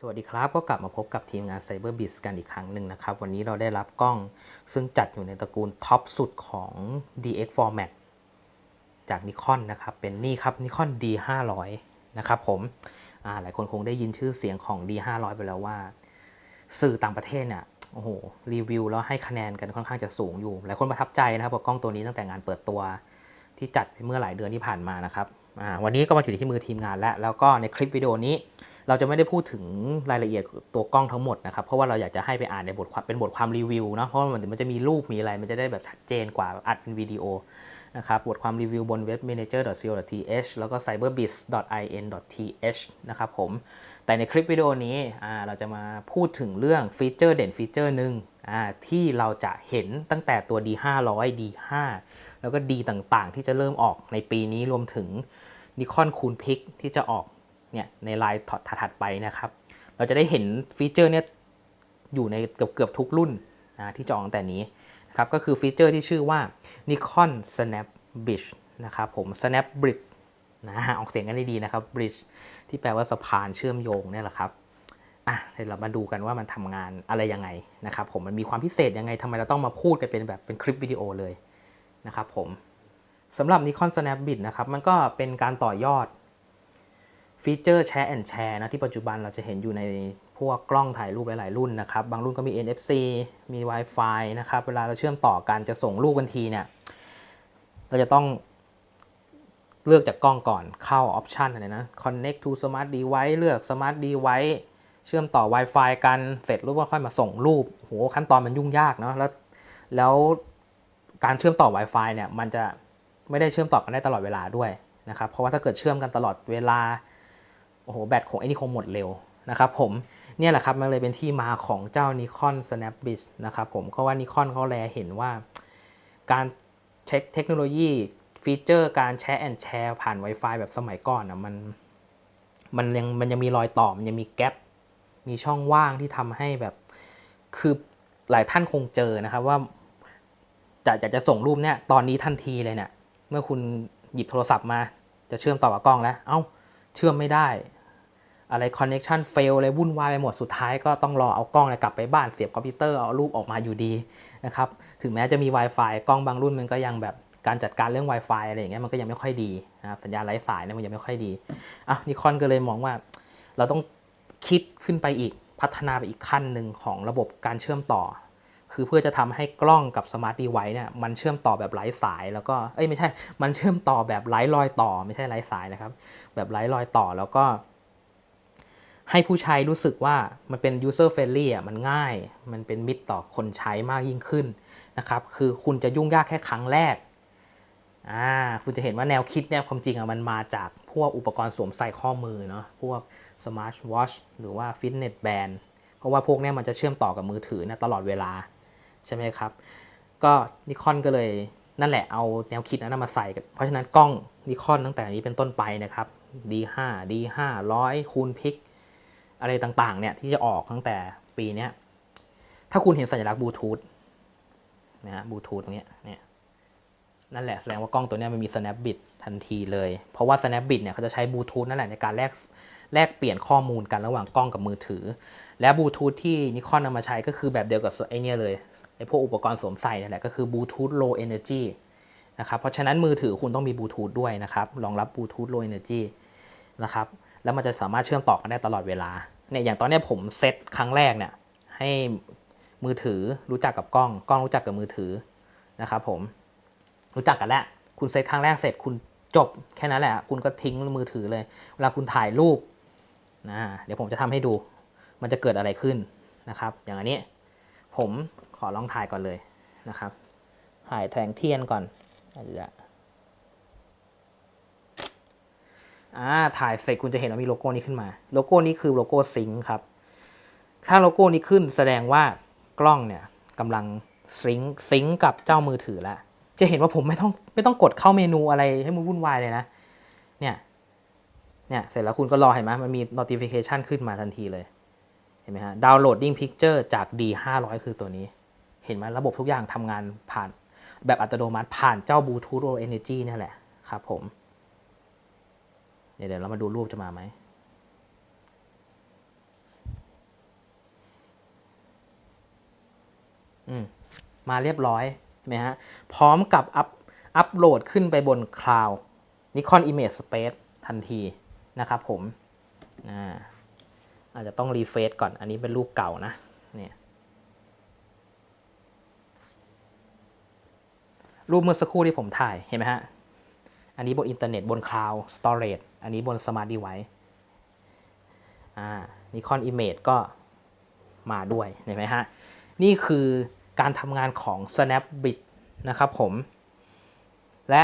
สวัสดีครับก็กลับมาพบกับทีมงาน Cyber b i z กันอีกครั้งหนึ่งนะครับ วันนี้เราได้รับกล้องซึ่งจัดอยู่ในตระกูลท็อปสุดของ DX Format จากนิคอนนะครับ เป็นนี่ครับนิคอน D 5 0 0 นะครับผมหลายคนคงได้ยินชื่อเสียงของ D 5 0 0 ไปแล้วว่า สื่อต่างประเทศเนี่ยโอ้โหรีวิวแล้วให้คะแนนกันค่อนข้างจะสูงอยู่ หลายคนประทับใจนะครับกับกล้องตัวนี้ตั้งแต่งานเปิดตัวที่จัดไปเมื่อหลายเดือนที่ผ่านมานะครับวันนี้ก็มาอยู่ที่มือทีมงานแล้วแล้วก็ในคลิปวิดีโอนี้ เราจะไม่ได้พูดถึงรายละเอียดตัวกล้องทั้งหมดนะครับ เพราะว่าเราอยากจะให้ไปอ่านในบทความเป็นบทความรีวิวเนาะเพราะว่ามันมันจะมีรูปมีอะไร มันจะได้แบบชัดเจนกว่าอัดเป็นวิดีโอนะครับบทความรีวิวบน webmanager.co.th แล้วก็ cyberbiz.in.th นะครับผม แต่ในคลิปวิดีโอนี้เราจะมาพูดถึงเรื่องฟีเจอร์เด่นฟีเจอร์หนึ่งที่เราจะเห็นตั้งแต่ตัว D500 D5 แล้วก็ D ต่างๆ ที่จะเริ่มออกในปีนี้รวมถึง Nikon Cool Pick ที่จะออก เนี่ยในลายถัดไปนะครับ เราจะได้เห็นฟีเจอร์เนี่ยอยู่ในเกือบเกือบทุกรุ่นนะที่จองแต่นี้นะครับก็คือฟีเจอร์ที่ชื่อว่า Nikon Snap Bridge นะครับผม Snap Bridge นะออกเสียงกันได้ดีนะครับ Bridge ที่แปลว่าสะพานเชื่อมโยงเนี่ยแหละครับอะเดี๋ยวเรามาดูกันว่ามันทำงานอะไรยังไงนะครับผมมันมีความพิเศษยังไงทำไมเราต้องมาพูดกันเป็นแบบเป็นคลิปวิดีโอเลยนะครับผมสำหรับ Nikon Snap Bridge นะครับมันก็เป็นการต่อยอด ฟีเจอร์แชร์แอนแชร์นะที่ปัจจุบันเราจะเห็นอยู่ในพวกกล้องถ่ายรูปหลาย ๆ รุ่นนะครับ บางรุ่นก็มี NFC มี Wi-Fi นะครับ เวลาเราเชื่อมต่อกันจะส่งรูปบันทีเนี่ย เราจะต้องเลือกจากกล้องก่อนเข้าออปชันอะไรนะ connect to smart device เลือก smart device เชื่อมต่อ Wi-Fi กันเสร็จรูปก็ค่อยมาส่งรูปโหขั้นตอนมันยุ่งยากเนาะแล้วแล้วการเชื่อมต่อ Wi-Fi เนี่ยมันจะไม่ได้เชื่อมต่อกันได้ตลอดเวลาด้วยนะครับเพราะว่าถ้าเกิดเชื่อมกันตลอดเวลา โอ้โหแบตของไอ้นี่คงหมดเร็วนะครับผมเนี่ยแหละครับมันเลยเป็นที่มาของเจ้า Nikon Snap Bridge นะครับผมเพราะว่า Nikon เขาแลเห็นว่า การเช็คเทคโนโลยีฟีเจอร์การแชร์แอนแชร์ผ่าน Wi-Fi แบบสมัยก่อนนะมันมันยังมันยังมีรอยต่อมันยังมีแกลบมีช่องว่างที่ทำให้แบบ คือหลายท่านคงเจอนะครับว่าจะจะจะส่งรูปเนี่ยตอนนี้ทันทีเลยเนี่ย เมื่อคุณหยิบโทรศัพท์มา จะเชื่อมต่อกับกล้องแล้ว เอ้า เชื่อมไม่ได้ อะไรคอนเน็ชันเฟลอะไรวุ่นวายไปหมดสุดท้ายก็ต้องรอเอากล้องกลับไปบ้านเสียบคอมพิวเตอร์เอารูปออกมาอยู่ดีนะครับถึงแม้จะมี Wi-Fi กล้องบางรุ่นมันก็ยังแบบการจัดการเรื่อง Wi-Fi อะไรอย่างเงี้ยมันก็ยังไม่ค่อยดีนะครับสัญญาณไร้สายเนี่ยมันยังไม่ค่อยดีอะนิคอนก็เลยมองว่า เราต้องคิดขึ้นไปอีกพัฒนาไปอีกขั้นหนึ่งของระบบการเชื่อมต่อ คือเพื่อจะทำให้กล้องกับสมาร์ทดีไวซ์เนี่ยมันเชื่อมต่อแบบไร้สายแล้วก็เอ้ยไม่ใช่มันเชื่อมต่อแบบไร้รอยต่อไม่ใช่ไร้สายนะครับแบบไร้รอยต่อแล้วก็ ให้ผู้ใช้รู้สึกว่ามันเป็น user friendly อะมันง่าย มันเป็นมิตรต่อคนใช้มากยิ่งขึ้นนะครับ คือคุณจะยุ่งยากแค่ครั้งแรกอ่าคุณจะเห็นว่าแนวคิดเนี่ยความจริงอะมันมาจากพวกอุปกรณ์สวมใส่ข้อมือเนาะพวก smart watch หรือว่า fitness band เพราะว่าพวกเนี้ยมันจะเชื่อมต่อกับมือถือนะตลอดเวลา ใช่ไหมครับ ก็นิคอนก็เลยนั่นแหละเอาแนวคิดนั้นมาใส่ เพราะฉะนั้นกล้องนิคอนตั้งแต่นี้เป็นต้นไปนะครับ D5 D5 100คูณพิก อะไรต่างๆเนี่ยที่จะออกตั้งแต่ปีเนี้ยถ้าคุณเห็นสัญลักษณ์บลูทูธนะฮะบลูทูธตรงนี้เนี่ยนั่นแหละแสดงว่ากล้องตัวนี้มันมี snap bit ทันทีเลย เพราะว่า snap bit เนี่ยเขาจะใช้บลูทูธนั่นแหละในการแลกแลกเปลี่ยนข้อมูลกันระหว่างกล้องกับมือถือ และบลูทูธที่นิคอนนำมาใช้ก็คือแบบเดียวกับไอเนี่ยเลยไอพวกอุปกรณ์สวมใส่นั่นแหละก็คือบลูทูธ low energy นะครับเพราะฉะนั้นมือถือคุณต้องมีบลูทูธด้วยนะครับรองรับบลูทูธ low energy นะครับ แล้วมันจะสามารถเชื่อมต่อกันได้ตลอดเวลาเนี่ยอย่างตอนนี้ผมเซตครั้งแรกเนี่ยให้มือถือรู้จักกับกล้อง กล้องรู้จักกับมือถือนะครับผมรู้จักกันแล้วคุณเซตครั้งแรกเสร็จคุณจบแค่นั้นแหละ คุณก็ทิ้งมือถือเลย เวลาคุณถ่ายรูปนะเดี๋ยวผมจะทำให้ดู มันจะเกิดอะไรขึ้นนะครับ อย่างอันนี้ผมขอลองถ่ายก่อนเลยนะครับถ่ายแทงเทียนก่อนอาจจะ อ่าถ่ายเสร็จคุณจะเห็นว่ามีโลโก้นี้ขึ้นมา โลโก้นี้คือโลโก้ซิงค์ครับ ถ้าโลโก้นี้ขึ้นแสดงว่ากล้องเนี่ยกำลังซิงค์ซิงค์กับเจ้ามือถือแล้วจะเห็นว่าผมไม่ต้องไม่ต้องกดเข้าเมนูอะไรให้มันวุ่นวายเลยนะ เนี่ย เนี่ย เสร็จแล้วคุณก็รอเห็นไหมมันมี notification ขึ้นมาทันทีเลย เห็นไหมฮะ downloading picture จาก D 5 0 0คือตัวนี้ เห็นไหมระบบทุกอย่างทำงานผ่านแบบอัตโนมัติผ่านเจ้า Bluetooth Low Energy นี่แหละครับผม เดี๋ยวเรามาดูรูปจะมาไหมอืมมาเรียบร้อยใช่ไหมฮะ พร้อมกับอัพอัพโหลดขึ้นไปบนคลาวด์ Nikon Image Space ทันทีนะครับผมอ่าอาจจะต้องรีเฟซก่อน อันนี้เป็นรูปเก่านะ เนี่ย รูปเมื่อสักครู่ที่ผมถ่าย เห็นไหมฮะ อันนี้บนอินเทอร์เน็ตบนคลาวด์สตอเรจอันนี้บนสมาร์ทดีไว c e อ่า Nikon Image ก็มาด้วยเห็นไหมฮะ นี่คือการทำงานของ Snapbit นะครับผม และ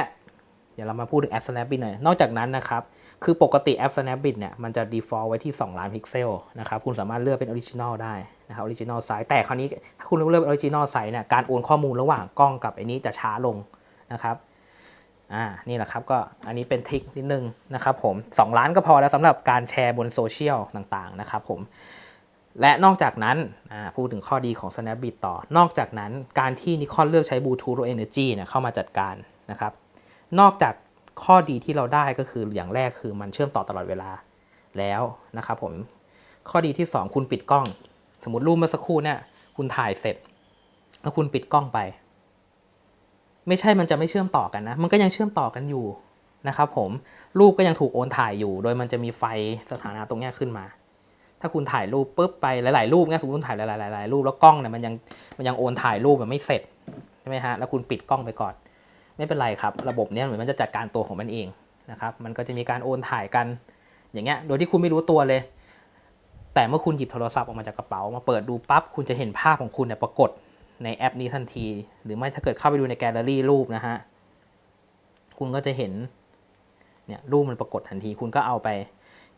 เดี๋ยวเรามาพูดถึงแอป Snapbit หน่อย นอกจากนั้นนะครับ คือปกติแอป Snapbit เนี่ย มันจะ default ไว้ที่ 2 ล้านพิกเซลนะครับ คุณสามารถเลือกเป็น Original ได้นะครับ Original Size แต่คราวนี้ ถ้าคุณเลือกเป็น Original Size เนี่ย การโอนข้อมูลระหว่างกล้องกับไอ้นี้จะช้าลงนะครับ อ่านี่แหละครับก็อันนี้เป็นทริคนิดนึงนะครับผม2ล้านก็พอแล้วสำหรับการแชร์บนโซเชียลต่างๆนะครับผมและนอกจากนั้นพูดถึงข้อดีของ Snapbit ต่อ นอกจากนั้นการที่ Nikon เลือกใช้ Bluetooth Low Energy เนี่ยเข้ามาจัดการนะครับ นอกจากข้อดีที่เราได้ก็คืออย่างแรกคือมันเชื่อมต่อตลอดเวลาแล้วนะครับผมข้อดีที่ 2 คุณปิดกล้อง สมมติรูปเมื่อสักครู่เนี่ยคุณถ่ายเสร็จ แล้วคุณปิดกล้องไป ไม่ใช่มันจะไม่เชื่อมต่อกันนะ มันก็ยังเชื่อมต่อกันอยู่นะครับผม รูปก็ยังถูกโอนถ่ายอยู่ โดยมันจะมีไฟสถานะตรงเนี้ยขึ้นมา ถ้าคุณถ่ายรูปปุ๊บไปหลาย ๆ รูปเนี่ยสมมติคุณถ่ายหลายๆๆรูปแล้วกล้องเนี่ยมันยังมันยังโอนถ่ายรูปแบบไม่เสร็จใช่ไหมฮะ แล้วคุณปิดกล้องไปก่อน ไม่เป็นไรครับ ระบบเนี้ยเหมือนมันจะจัดการตัวของมันเองนะครับ มันก็จะมีการโอนถ่ายกันอย่างเงี้ย โดยที่คุณไม่รู้ตัวเลย แต่เมื่อคุณหยิบโทรศัพท์ออกมาจากกระเป๋ามาเปิดดูปั๊บ คุณจะเห็นภาพของคุณเนี่ยปรากฏ ในแอปนี้ทันที หรือไม่ถ้าเกิดเข้าไปดูในแกลเลอรี่รูปนะฮะ คุณก็จะเห็นเนี่ยรูปมันปรากฏทันที คุณก็เอาไป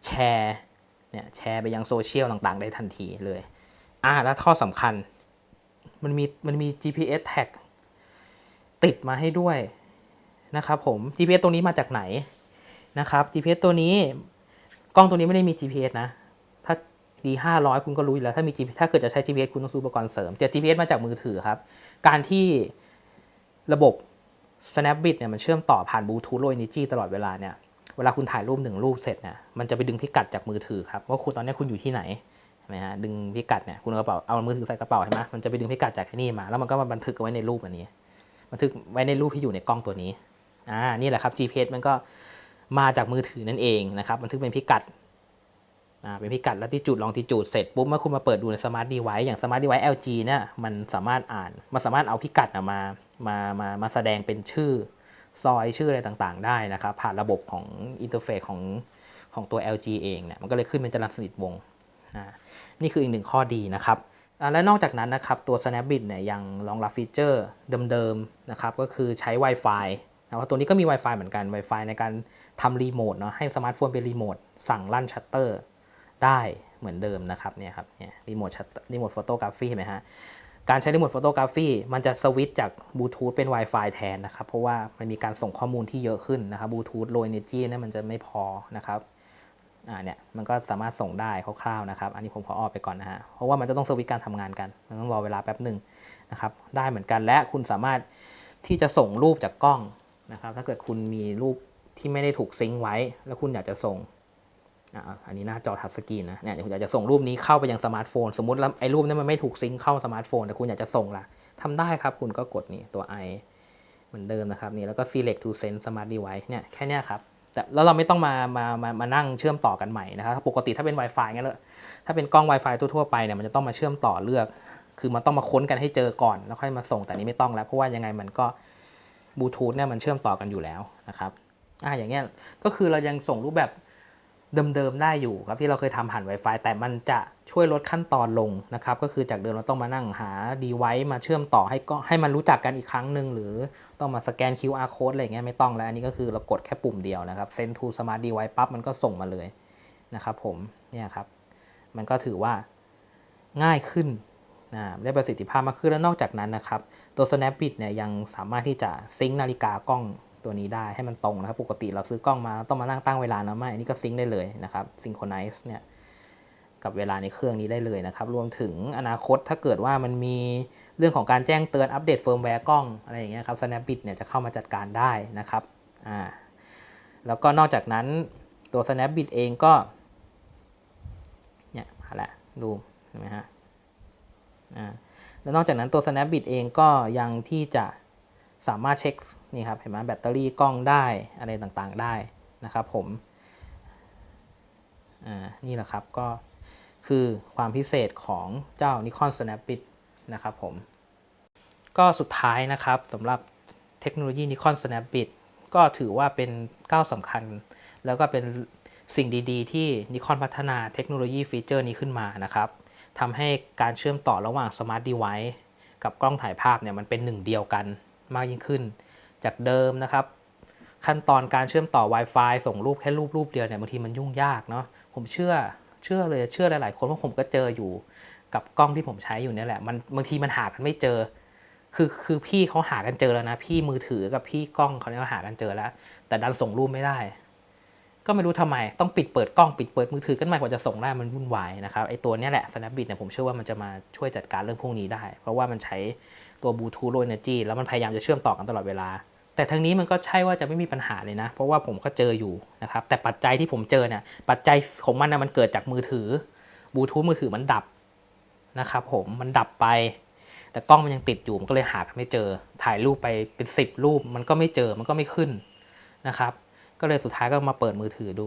แชร์เนี่ยแชร์ไปยังโซเชียลต่างๆ ได้ทันทีเลยอ่าแล้วข้อสำคัญ มันมีมันมี GPS tag ติดมาให้ด้วยนะครับผม GPS ตรงนี้มาจากไหนนะครับ GPS ตัวนี้กล้องตัวนี้ไม่ได้มี GPS นะ ถ้าดี500คุณก็รู้อยู่แล้วถ้ามี GPS ถ้าเกิดจะใช้ GPS คุณต้องซื้ออุปกรณ์เสริมแต่ GPS มาจากมือถือครับ การที่ระบบ Snapbit เนี่ยมันเชื่อมต่อผ่าน Bluetooth Low Energy ตลอดเวลาเนี่ยเวลาคุณถ่ายรูปหนึ่งรูปเสร็จเนี่ยมันจะไปดึงพิกัดจากมือถือครับว่าคุณตอนนี้คุณอยู่ที่ไหนใช่ไหมฮะดึงพิกัดเนี่ยคุณเอากระเป๋าเอามือถือใส่กระเป๋าใช่ไหมมันจะไปดึงพิกัดจากที่นี่มา แล้วมันก็มาบันทึกไว้ในรูปอันนี้ บันทึกไว้ในรูปที่อยู่ในกล้องตัวนี้อ่านี่แหละครับ GPS มันก็มาจากมือถือนั่นเองนะครับบันทึกเป็นพิกัด เป็นพิกัดแล้วที่จุดลองที่จุดเสร็จปุ๊บเมื่อคุณมาเปิดดูในสมาร์ทดีไวซ์อย่างสมาร์ทดีไวซ์ LG เนี่ยมันสามารถอ่านมันสามารถเอาพิกัดมามามามาแสดงเป็นชื่อซอยชื่ออะไรต่างๆ ได้นะครับ ผ่านระบบของอินเทอร์เฟซของของตัว LG เองเนี่ยมันก็เลยขึ้นเป็นจรัญสนิทวงนี่คืออีกหนึ่งข้อดีนะครับและนอกจากนั้นนะครับตัว Snapbit เนี่ยยังรองรับฟีเจอร์เดิมๆนะครับก็คือใช้ Wi-Fi นะว่าตัวนี้ก็มี Wi-Fi เหมือนกัน Wi-Fi ในการทำรีโมทเนาะให้สมาร์ทโฟนเป็นรีโมทสั่งลั่นชัตเตอร์ ได้เหมือนเดิมนะครับเนี่ยครับเนี่ยรีโมทชัตรีโมทโฟโตกราฟีเห็นไหมฮะการใช้รีโมทโฟโตกราฟีมันจะสวิตช์จากบลูทูธเป็น Wi-Fi แทนนะครับ เพราะว่ามันมีการส่งข้อมูลที่เยอะขึ้นนะครับบลูทูธ low energy เนี่ยมันจะไม่พอนะครับอ่าเนี่ยมันก็สามารถส่งได้คร่าวๆนะครับ อันนี้ผมขอออกไปก่อนนะฮะเพราะว่ามันจะต้องสวิตช์การทำงานกัน มันต้องรอเวลาแป๊บหนึ่งนะครับ ได้เหมือนกันและคุณสามารถที่จะส่งรูปจากกล้องนะครับ ถ้าเกิดคุณมีรูปที่ไม่ได้ถูกซิงค์ไว้ แล้วคุณอยากจะส่ง อันนี้หน้าจอทัชสกรีนนะเนี่ยคุณอยากจะส่งรูปนี้เข้าไปยังสมาร์ทโฟน สมมติแล้วไอ้รูปนั้นมันไม่ถูกซิงค์เข้าสมาร์ทโฟน แต่คุณอยากจะส่งล่ะทำได้ครับ คุณก็กดนี่ตัว i เหมือนเดิมนะครับนี่แล้วก็ select to send smart device เนี่ยแค่นี้ครับแต่แล้วเราไม่ต้องมามามามานั่งเชื่อมต่อกันใหม่นะครับปกติถ้าเป็น Wi-Fi งั้นเลยถ้าเป็นกล้อง Wi-Fi ทั่วๆไปเนี่ยมันจะต้องมาเชื่อมต่อเลือก คือมันต้องมาค้นกันให้เจอก่อนแล้วค่อยมาส่งแต่นี้ไม่ต้องแล้ว เพราะว่ายังไงมันก็บลูทูธเนี่ยมันเชื่อมต่อกันอยู่แล้วนะครับอ่าอย่างเงี้ยก็คือเรายังส่งรูปแบบ เดิมๆได้อยู่ครับที่เราเคยทำผ่าน Wi-Fi แต่มันจะช่วยลดขั้นตอนลงนะครับก็คือจากเดิมเราต้องมานั่งหาดีไว c e มาเชื่อมต่อให้ก็ให้มันรู้จักกันอีกครั้งหนึ่งหรือต้องมาสแกน QR code อะไรเงี้ยไม่ต้องแล้ว อันนี้ก็คือเรากดแค่ปุ่มเดียวนะครับ send to smart device ปั๊บมันก็ส่งมาเลยนะครับผมเนี่ยครับมันก็ถือว่าง่ายขึ้นนะได้ประสิทธิภาพมากขึ้นแล้วนอกจากนั้นนะครับ ตัว Snapbit เนี่ยยังสามารถที่จะซิงค์นาฬิกากล้อง ตัวนี้ได้ให้มันตรงนะครับ ปกติเราซื้อกล้องมาต้องมานั่งตั้งเวลานะไม่อันนี้ก็ซิงค์ได้เลยนะครับซิงโครไนซ์เนี่ยกับเวลาในเครื่องนี้ได้เลยนะครับ รวมถึงอนาคตถ้าเกิดว่ามันมีเรื่องของการแจ้งเตือนอัปเดตเฟิร์มแวร์กล้องอะไรอย่างเงี้ยครับ Snapbit เนี่ยจะเข้ามาจัดการได้นะครับอ่าแล้วก็นอกจากนั้นตัว Snapbit เองก็เนี่ยมาละดูเห็นไหมฮะอ่าแล้วนอกจากนั้นตัว Snapbit เองก็ยังที่จะ สามารถเช็คนี่ครับเห็นไหมแบตเตอรี่กล้องได้อะไรต่างๆได้นะครับผมอ่านี่แหละครับก็คือความพิเศษของเจ้า Nikon Snapbit นะครับผม ก็สุดท้ายนะครับสำหรับเทคโนโลยี Nikon Snapbit ก็ถือว่าเป็นก้าวสำคัญ แล้วก็เป็นสิ่งดีๆ ที่ Nikon พัฒนาเทคโนโลยีฟีเจอร์นี้ขึ้นมานะครับทำให้การเชื่อมต่อระหว่าง Smart Device กับกล้องถ่ายภาพเนี่ยมันเป็นหนึ่งเดียวกัน มากยิ่งขึ้น จากเดิมนะครับ ขั้นตอนการเชื่อมต่อ Wi-Fi ส่งรูปแค่รูปรูปเดียวเนี่ยบางทีมันยุ่งยากเนาะผมเชื่อเชื่อเลยเชื่อหลายๆคนเพราะผมก็เจออยู่กับกล้องที่ผมใช้อยู่เนี่ยแหละมันบางทีมันหากันไม่เจอ คือคือพี่เขาหากันเจอแล้วนะ พี่มือถือกับพี่กล้องเขาเนี่ยหากันเจอแล้ว แต่ดันส่งรูปไม่ได้ ก็ไม่รู้ทำไมต้องปิดเปิดกล้องปิดเปิดมือถือกันใหม่กว่าจะส่งได้มันวุ่นวายนะครับไอตัวเนี้ยแหละ Snapbit เนี่ยผมเชื่อว่ามันจะมาช่วยจัดการเรื่องพวกนี้ได้ เพราะว่ามันใช้ ตัว Bluetooth Low Energy แล้วมันพยายามจะเชื่อมต่อกันตลอดเวลา แต่ทั้งนี้มันก็ใช่ว่าจะไม่มีปัญหาเลยนะ เพราะว่าผมก็เจออยู่นะครับ แต่ปัจจัยที่ผมเจอเนี่ย ปัจจัยของมันนะมันเกิดจากมือถือบลูทูธมือถือมันดับนะครับผมมันดับไป แต่กล้องมันยังติดอยู่มันก็เลยหากันไม่เจอ ถ่ายรูปไปเป็นสิบรูป มันก็ไม่เจอมันก็ไม่ขึ้นนะครับ ก็เลยสุดท้ายก็มาเปิดมือถือดู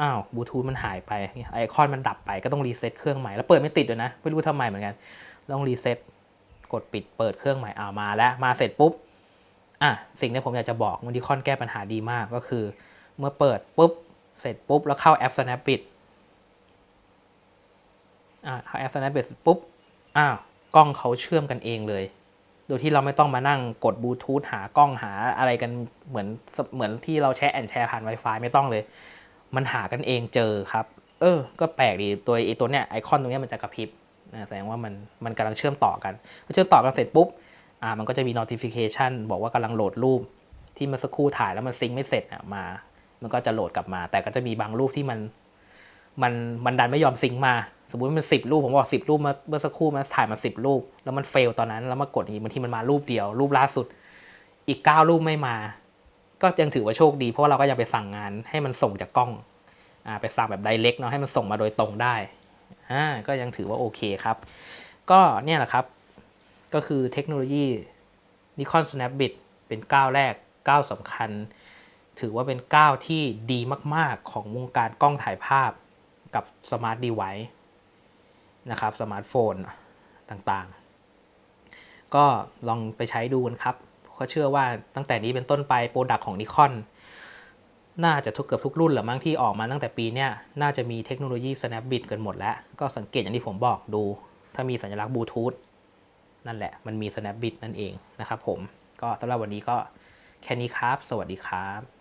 อ้าวบลูทูธมันหายไปไอคอนมันดับไปก็ต้องรีเซ็ตเครื่องใหม่แล้วเปิดไม่ติดด้วยนะไม่รู้ทำไมเหมือนกันต้องรีเซ็ต กดปิดเปิดเครื่องใหม่อ่ามาแล้วมาเสร็จปุ๊บอะสิ่งที่ผมอยากจะบอกมันที่คอนแก้ปัญหาดีมากก็คือ เมื่อเปิดปุ๊บเสร็จปุ๊บแล้วเข้าแอป Snapbit อ่าเข้าแอป Snapbit ปุ๊บอ้าวกล้องเขาเชื่อมกันเองเลย โดยที่เราไม่ต้องมานั่งกดบลูทูธหากล้องหาอะไรกันเหมือนเหมือนที่เราแชร์แอนแชร์ผ่าน Wi-Fi ไม่ต้องเลย มันหากันเองเจอครับ เออ ก็แปลกดีตัวไอตัวเนี้ยไอคอนตรงเนี้ยมันจะกระพริบ นะแสดงว่ามันมันกำลังเชื่อมต่อกันพอเชื่อมต่อกันเสร็จปุ๊บอ่ามันก็จะมี notification บอกว่ากำลังโหลดรูปที่เมื่อสักครู่ถ่ายแล้วมันซิงค์ไม่เสร็จอะมา มันก็จะโหลดกลับมา แต่ก็จะมีบางรูปที่มันมันมันดันไม่ยอมซิงค์มา สมมติมันสิบรูปผมบอกสิบรูปมาเมื่อสักครู่มันถ่ายมาสิบรูป แล้วมันเฟลตอนนั้นแล้วมากดอีกบางทีมันมารูปเดียว รูปล่าสุด อีกเก้ารูปไม่มา ก็ยังถือว่าโชคดี เพราะว่าเราก็ยังไปสั่งงานให้มันส่งจากกล้องอ่าไปสั่งแบบไดเ c กเนาะให้มันส่งมาโดยตรงได้ อ่าก็ยังถือว่าโอเคครับ ก็เนี่ยแหละครับ ก็คือเทคโนโลยี Nikon Snapbit เป็นก้าวแรกก้าวสำคัญ ถือว่าเป็นก้าวที่ดีมาก ๆ ของวงการกล้องถ่ายภาพกับสมาร์ทด v i c e นะครับสมาร์ทโฟนต่างๆ ก็ลองไปใช้ดูกันครับ ก็เชื่อว่าตั้งแต่นี้เป็นต้นไปโปรดักของ Nikon น่าจะทุกเกือบทุกรุ่นแหรือมั้งที่ออกมาตั้งแต่ปีเนี้ยน่าจะมีเทคโนโลยี Snapbit กันหมดแล้ว ก็สังเกตอย่างที่ผมบอกดู ถ้ามีสัญลักษณ์บลูทูธนั่นแหละมันมี Snapbit นั่นเองนะครับผมก็สำหรับวันนี้ก็แค่นี้ครับ สวัสดีครับ